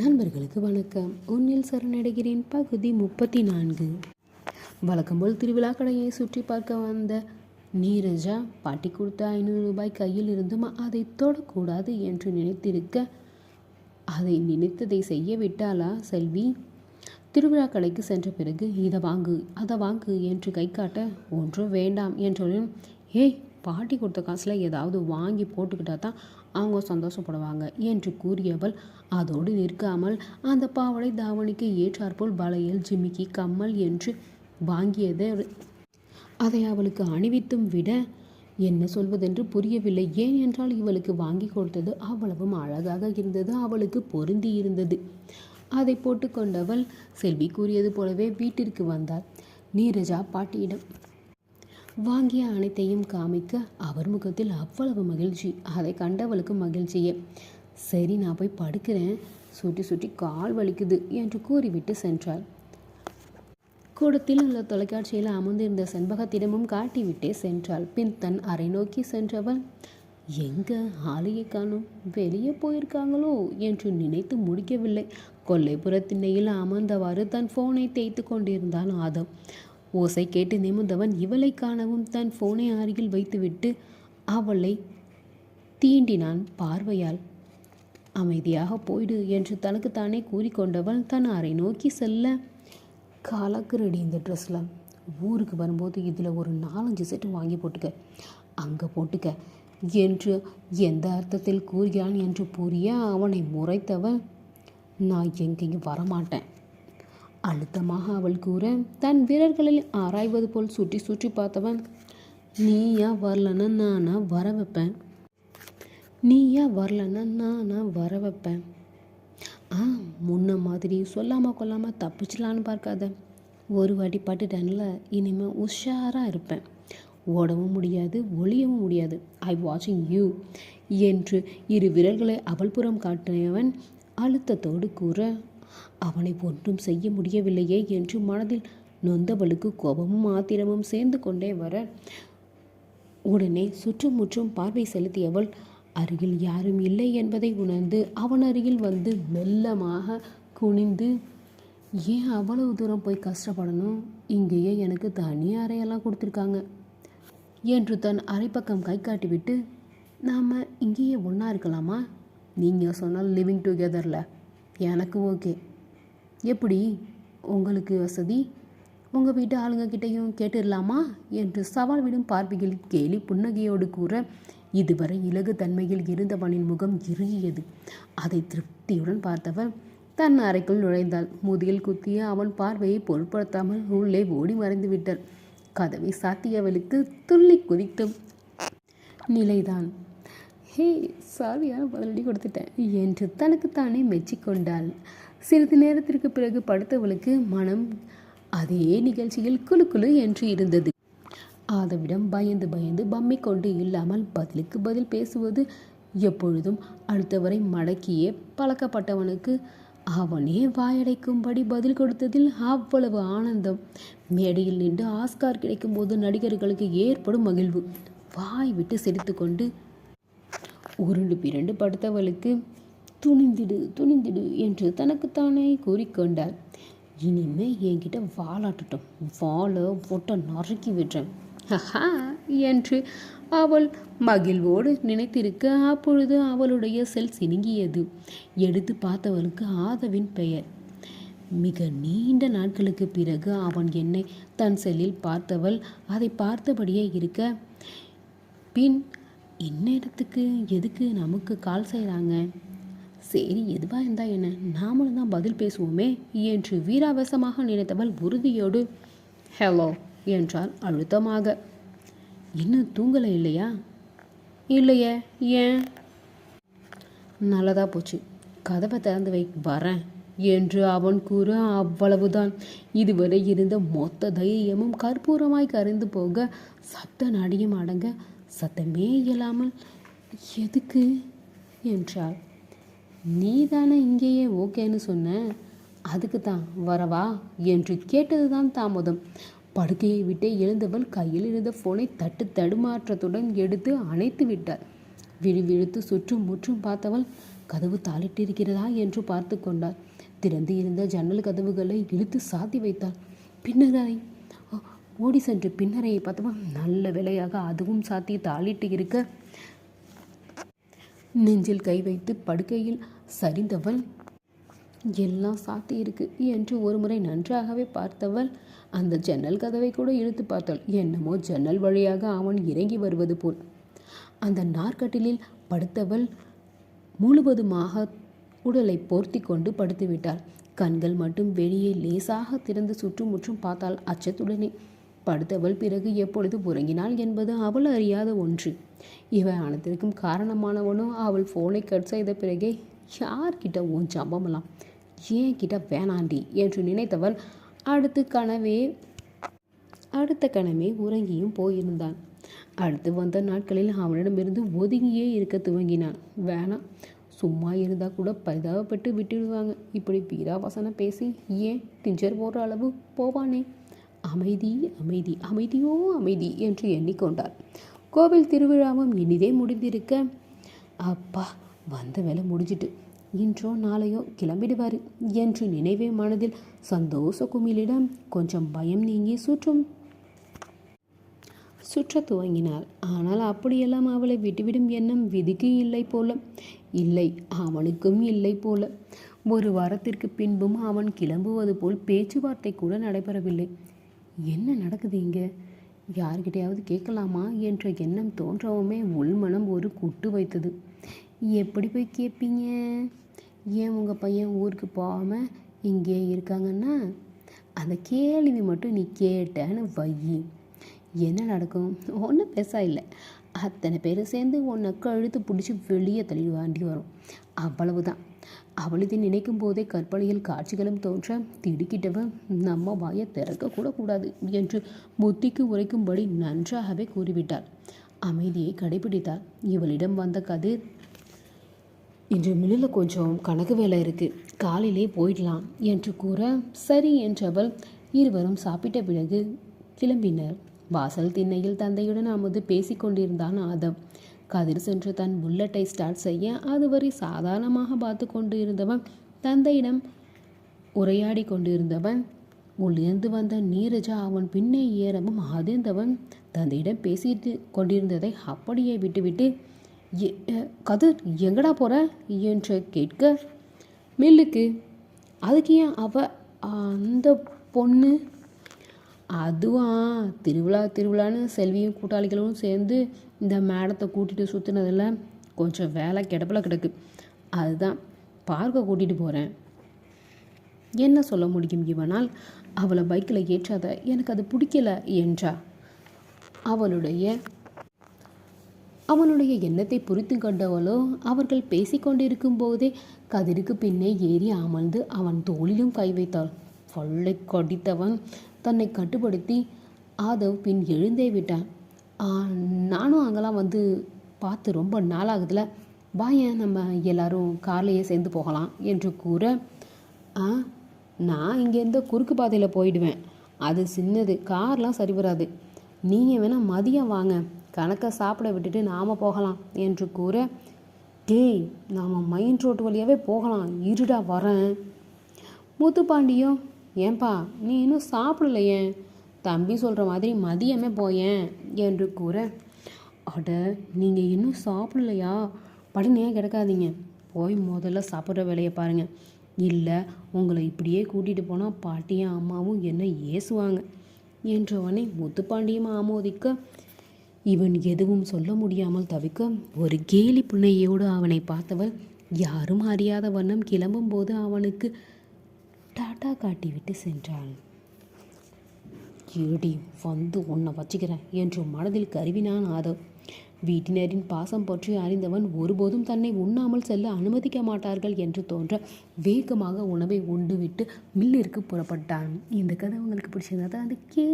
நண்பர்களுக்கு வணக்கம். உன்னில் சரணடைகிறேன். பகுதி முப்பத்தி நான்கு வழக்கம்போல் திருவிழா கடையை சுற்றி பார்க்க வந்த நீரஜா பாட்டி கொடுத்த ஐநூறு ரூபாய் கையில் இருந்தும்? அதை தொடக்கூடாது என்று நினைத்திருக்க அதை நினைத்ததை செய்ய விட்டாளா செல்வி? திருவிழா கடைக்கு சென்ற பிறகு இதை வாங்கு அதை வாங்கு என்று கை காட்ட ஒன்றும் வேண்டாம் என்றும் ஏய் பாட்டி கொடுத்த காசில் ஏதாவது வாங்கி போட்டுக்கிட்டா தான் அவங்க சந்தோஷப்படுவாங்க என்று கூறியவள் அதோடு நிற்காமல் அந்த பாவடை தாவணிக்கு ஏற்றாற்போல் வளையல் ஜிமிக்கி கம்மல் என்று வாங்கியதை அதை அவளுக்கு அணிவித்தும் விட என்ன சொல்வதென்று புரியவில்லை. ஏன் என்றால் இவளுக்கு வாங்கி கொடுத்தது அவ்வளவும் அழகாக இருந்தது அவளுக்கு பொருந்தி இருந்தது. அதை போட்டுக்கொண்டவள் செல்வி கூறியது போலவே வீட்டிற்கு வந்தாள். நீரஜா பாட்டியிடம் வாங்கிய அனைத்தையும் காமிக்க அவர் முகத்தில் அவ்வளவு மகிழ்ச்சி. அதை கண்டவளுக்கு மகிழ்ச்சியே. சரி நான் போய் படுக்கிறேன். சுட்டி சுட்டி கால் வலிக்குது என்று கூறிவிட்டு சென்றாள். கூடத்தில் உள்ள தொலைக்காட்சியில் அமர்ந்திருந்த செண்பகத்திடமும் காட்டிவிட்டே சென்றாள். பின் தன் அறை நோக்கி சென்றவள் எங்க ஆலையை காணும். வெளியே போயிருக்காங்களோ என்று நினைத்து முடிக்கவில்லை. கொல்லைப்புற திண்ணையில் அமர்ந்தவாறு தன் ஃபோனை தேய்த்து கொண்டிருந்தான் ஆதம். ஓசை கேட்டு நிமிர்ந்தவன் இவளை காணவும் தன் ஃபோனை அருகில் வைத்துவிட்டு அவளை தீண்டினான் பார்வையால். அமைதியாக போயிடு என்று தனக்குத்தானே கூறிக்கொண்டவள் தன் அறை நோக்கி செல்ல காலாக்கு ரெடி இந்த ட்ரெஸ்ஸில் ஊருக்கு வரும்போது இதில் ஒரு நாலஞ்சு செட்டு வாங்கி போட்டுக்க. அங்கே போட்டுக்க என்று எந்த அர்த்தத்தில் கூறுகிறான் என்று புரிய அவனை முறைத்தவன் நான் எங்கேயும் வரமாட்டேன். அழுத்தமாக அவள் கூற தன் வீரர்களில் ஆராய்வது போல் சுற்றி சுற்றி பார்த்தவன் நீயா வரலன்னா நானா வர வைப்பேன். நீயா வரலன்னா நானா வர வைப்பேன். ஆ முன்ன மாதிரி சொல்லாமல் கொள்ளாமல் தப்பிச்சிடலான்னு பார்க்காத. ஒரு வாட்டி பட்டுட்டேன்ல இனிமேல் உஷாராக இருப்பேன். ஓடவும் முடியாது ஒளியவும் முடியாது. ஐ வாட்சிங் யூ என்று இரு விரல்களை அவள் புறம் காட்டியவன் அழுத்தத்தோடு கூற அவனை ஒன்றும் செய்ய முடியவில்லையே என்று மனதில் நொந்தவளுக்கு கோபமும் ஆத்திரமும் சேர்ந்து கொண்டே வர உடனே சுற்றுமுற்றும் பார்வை செலுத்தியவள் அருகில் யாரும் இல்லை என்பதை உணர்ந்து அவன் அருகில் வந்து மெல்லமாக குனிந்து ஏன் அவ்வளவு தூரம் போய் கஷ்டப்படணும்? இங்கேயே எனக்கு தனி அறையெல்லாம் கொடுத்துருக்காங்க என்று தன் அரைப்பக்கம் கை காட்டிவிட்டு நாம் இங்கேயே ஒன்றா இருக்கலாமா? நீங்கள் சொன்னால் லிவிங் டுகெதரில். எனக்கு ஓகே. எப்படி உங்களுக்கு வசதி? உங்கள் வீட்டு ஆளுங்கக்கிட்டையும் கேட்டுடலாமா? என்று சவால் விடும் பார்வையில் கேலி புன்னகையோடு கூற இதுவரை இலகு தன்மையில் இருந்தவனின் முகம் இறுகியது. அதை திருப்தியுடன் பார்த்தவர் தன் அறைக்குள் நுழைந்தாள். முதுகில் குத்திய அவன் பார்வையை பொருட்படுத்தாமல் உள்ளே ஓடி மறைந்து விட்டார். கதவை சாத்தியவளுக்கு துள்ளி குதித்தும் நிலைதான். ஹே சாவியான பதிலடி கொடுத்துட்டேன் என்று தனக்குத்தானே மெச்சிக்கொண்டாள். சிறிது நேரத்திற்கு பிறகு படுத்தவளுக்கு மனம் அதே நிகழ்ச்சியில் குழு குழு என்று இருந்தது. ஆதவிடம் பயந்து பயந்து பம்மை கொண்டு இல்லாமல் பதிலுக்கு பதில் பேசுவது எப்பொழுதும் அடுத்தவரை மடக்கியே பழக்கப்பட்டவனுக்கு அவனே வாயடைக்கும்படி பதில் கொடுத்ததில் அவ்வளவு ஆனந்தம். மேடையில் நின்று ஆஸ்கார் கிடைக்கும்போது நடிகர்களுக்கு ஏற்படும் மகிழ்வு. வாய் விட்டு சிரித்துக்கொண்டு உருண்டு பிறண்டு படுத்தவளுக்கு துணிந்திடு துணிந்திடு என்று தனக்குத்தானே கூறிக்கொண்டாள் இனிமே என்கிட்ட வாலாட்டட்டும். வாழை ஒட்ட நறுக்கி விடுறேன். ஹஹா என்று அவள் மகிழ்வோடு நினைத்திருக்க அப்பொழுது அவளுடைய செல் சினுங்கியது. எடுத்து பார்த்தவளுக்கு ஆதவின் பெயர். மிக நீண்ட நாட்களுக்கு பிறகு அவன் என்னை தன் செல்லில் பார்த்தவள். அதை பார்த்தபடியே இருக்க பின் இந்நேரத்துக்கு எதுக்கு நமக்கு கால் செய்கிறாங்க சரி எதுவாக இருந்தா என்ன? நாமளும் தான் பதில் பேசுவோமே என்று வீராவேசமாக நினைத்தவள் உறுதியோடு ஹலோ என்றாள் அழுத்தமாக. இன்னும் தூங்கலை இல்லையா? இல்லையே ஏன்? நல்லதா போச்சு. கதவை திறந்து வை வரேன் என்று அவன் கூற அவ்வளவுதான். இதுவரை இருந்த மொத்த தைரியமும் கற்பூரமாய் கரைந்து போக சத்த நடியும் அடங்க சத்தமே இயலாமல் எதுக்கு? என்றாள். நீ தானே இங்கேயே ஓகேன்னு சொன்ன? அதுக்கு தான் வரவா? என்று கேட்டதுதான் தாமதம். படுக்கையை விட்டே எழுந்தவள் கையில் இருந்த ஃபோனை தட்டு தடுமாற்றத்துடன் எடுத்து அணைத்து விட்டாள். விழுவிழுத்து சுற்றும் முற்றும் பார்த்தவள் கதவு தாளிட்டிருக்கிறதா? என்று பார்த்து கொண்டாள். திறந்து இருந்த ஜன்னல் கதவுகளை இழுத்து சாத்தி வைத்தாள். பின்னரை ஓடி சென்று பின்னரையை பார்த்தவன் நல்ல விலையாக அதுவும் சாத்தி தாளிட்டு இருக்க நெஞ்சில் கை வைத்து படுக்கையில் சரிந்தவள். எல்லாம் சாத்தியிருக்கு என்று ஒருமுறை நன்றாகவே பார்த்தவள். அந்த ஜன்னல் கதவை கூட இழுத்து பார்த்தாள். என்னமோ ஜன்னல் வழியாக அவன் இறங்கி வருவது போல். அந்த நாற்கட்டிலில் படுத்தவள் முழுவதுமாக உடலை போர்த்தி கொண்டு படுத்துவிட்டாள். கண்கள் மட்டும் வெளியே லேசாக திறந்து சுற்றுமுற்றும் பார்த்தாள் அச்சத்துடனே. படுத்தவள் பிறகு எப்பொழுது உறங்கினாள் என்பது அவள் அறியாத ஒன்று. இவை அனைத்திற்கும் காரணமானவனோ அவள் ஃபோனை கட் செய்த பிறகே யார்கிட்ட உன் சம்பமெல்லாம் ஏன் கிட்ட வேணாண்டி? என்று நினைத்தவள் அடுத்து கனவே அடுத்த கணமே உறங்கியும் போயிருந்தான் அடுத்து வந்த நாட்களில் அவனிடமிருந்து ஒதுங்கியே இருக்க துவங்கினான் வேணாம் சும்மா இருந்தால் கூட பரிதாபப்பட்டு விட்டுடுவாங்க. இப்படி வீராவசனம் பேசி ஏன்? டிஞ்சர் போடுற அளவு போவானே? அமைதி அமைதி அமைதியோ அமைதி என்று எண்ணிக்கொண்டார் கோவில் திருவிழாவும் இனிதே முடிந்திருக்க அப்பா வந்த வேலை முடிஞ்சிட்டு. இன்றோ நாளையோ கிளம்பிடுவார் என்று நினைவே மனதில் சந்தோஷ குமிலிடம் கொஞ்சம் பயம் நீங்கி சுற்றும். சுற்றத் துவங்கினாள். ஆனால் அப்படியெல்லாம் அவளை விட்டுவிடும் எண்ணம் விதிக்கு இல்லை போல. இல்லை அவனுக்கும் இல்லை போல. ஒரு வாரத்திற்கு பின்பும் அவன் கிளம்புவது போல் பேச்சுவார்த்தை கூட நடைபெறவில்லை. என்ன நடக்குது இங்கே? யார்கிட்டையாவது கேட்கலாமா என்ற எண்ணம் தோன்றவுமே உள்மனம் ஒரு குட்டு வைத்தது. எப்படி போய் கேட்பீங்க ஏன் உங்கள் பையன் ஊருக்கு போகாமல் இங்கே இருக்காங்கன்னா? அந்த கேள்வி மட்டும் நீ கேட்டேன்னு வையி. என்ன நடக்கும்? ஒன்றும் பெருசா இல்லை. அத்தனை பேர் சேர்ந்து உன்னை கழுத்து பிடிச்சி வெளியே தள்ளிடுவாண்டி வரும். அவ்வளவு தான் அவளது நினைக்கும் போதே கற்பனையில் காட்சிகளும் தோன்ற திடுக்கிட்டவன் நம்ம வாயை திறக்க கூட கூடாது என்று புத்திக்கு உரைக்கும்படி நன்றாகவே கூறிவிட்டார். அமைதியை கடைபிடித்தார். இவளிடம் வந்த கதிர் இன்று மில்லில் கொஞ்சம் கணக்கு வேலை இருக்குது காலையிலே போயிடலாம் என்று கூற சரி என்றவள் இருவரும் சாப்பிட்ட பிறகு கிளம்பினர். வாசல் திண்ணையில் தந்தையுடன் அமுது பேசிக்கொண்டிருந்தான் ஆதம் கதிர் சென்று தன் புல்லட்டை ஸ்டார்ட் செய்ய அதுவரை சாதாரணமாக பார்த்து கொண்டு இருந்தவன் தந்தையிடம் உரையாடி கொண்டிருந்தவன் உள்ளிருந்து வந்த நீரஜா அவன் பின்னே ஏறவும் அதிர்ந்தவன் தந்தையிடம் பேசிட்டு கொண்டிருந்ததை அப்படியே விட்டுவிட்டு "எ- கதிர் எங்கடா போற? என்று கேட்க மில்லுக்கு. அதுக்கு ஏன் அவ அந்த பொண்ணு அதுவா? திருவிழா திருவிழான்னு செல்வியும் கூட்டாளிகளும் சேர்ந்து இந்த மேடத்தை கூட்டிகிட்டு சுற்றுனதில் கொஞ்சம் வேலை கிடப்பில் கிடக்கு. அதுதான் பார்க்க கூட்டிகிட்டு போகிறேன் என்ன சொல்ல முடியும் இவனால்? அவளை பைக்கில் ஏற்றாத எனக்கு அது பிடிக்கல என்றா? அவளுடைய அவனுடைய எண்ணத்தை புரித்து கொண்டவளோ அவர்கள் பேசிக்கொண்டிருக்கும் போதே கதிருக்கு பின்னே ஏறி அமர்ந்து அவன் தோளிலும் கை வைத்தாள். கொள்ளை கடித்தவன். தன்னை கட்டுப்படுத்தி ஆதவ் பின் எழுந்தே விட்டான். நானும் அங்கெல்லாம் வந்து பார்த்து ரொம்ப நாளாகுதுல. வாயன் நம்ம எல்லாரும் கார்லேயே சேர்ந்து போகலாம் என்று கூற ஆ நான் இங்கேருந்து குறுக்கு பாதையில் போயிடுவேன். அது சின்னது கார்லாம் சரி வராது. நீங்கள் வேணால் மதியம் வாங்க. கணக்கை சாப்பிட விட்டுட்டு நாம் போகலாம் என்று கூற டேய் நாம் மைண்ட் ரோட்டு வழியாகவே போகலாம். இருடா வரேன். முத்துப்பாண்டியும் ஏன்பா நீ இன்னும் சாப்பிடலையே? தம்பி சொல்கிற மாதிரி மதியமே போயேன் என்று கூற அட நீங்கள் இன்னும் சாப்பிடலையா? படுனையாக கிடக்காதீங்க. போய் முதல்ல சாப்பிட்ற வேலையை பாருங்கள் இல்லை உங்களை இப்படியே கூட்டிகிட்டு போனால் பாட்டியும் அம்மாவும் என்ன ஏசுவாங்க என்றவனை முத்துப்பாண்டியும் ஆமோதிக்க இவன் எதுவும் சொல்ல முடியாமல் தவிக்க ஒரு கேலி புன்னையோடு அவனை பார்த்தவள் யாரும் அறியாத வண்ணம் கிளம்பும்போது அவனுக்கு டாட்டா காட்டிவிட்டு சென்றாள். ஏடி வந்து உன்னை வச்சுக்கிறேன் என்று மனதில் கருவினான் ஆதவ். வீட்டினரின் பாசம் பற்றி அறிந்தவன் ஒருபோதும் தன்னை உண்ணாமல் செல்ல அனுமதிக்க மாட்டார்கள் என்று தோன்ற வேகமாக உணவை உண்டுவிட்டு மில்லிற்கு புறப்பட்டான். இந்த கதை உங்களுக்கு பிடிச்சிருந்தா அது கே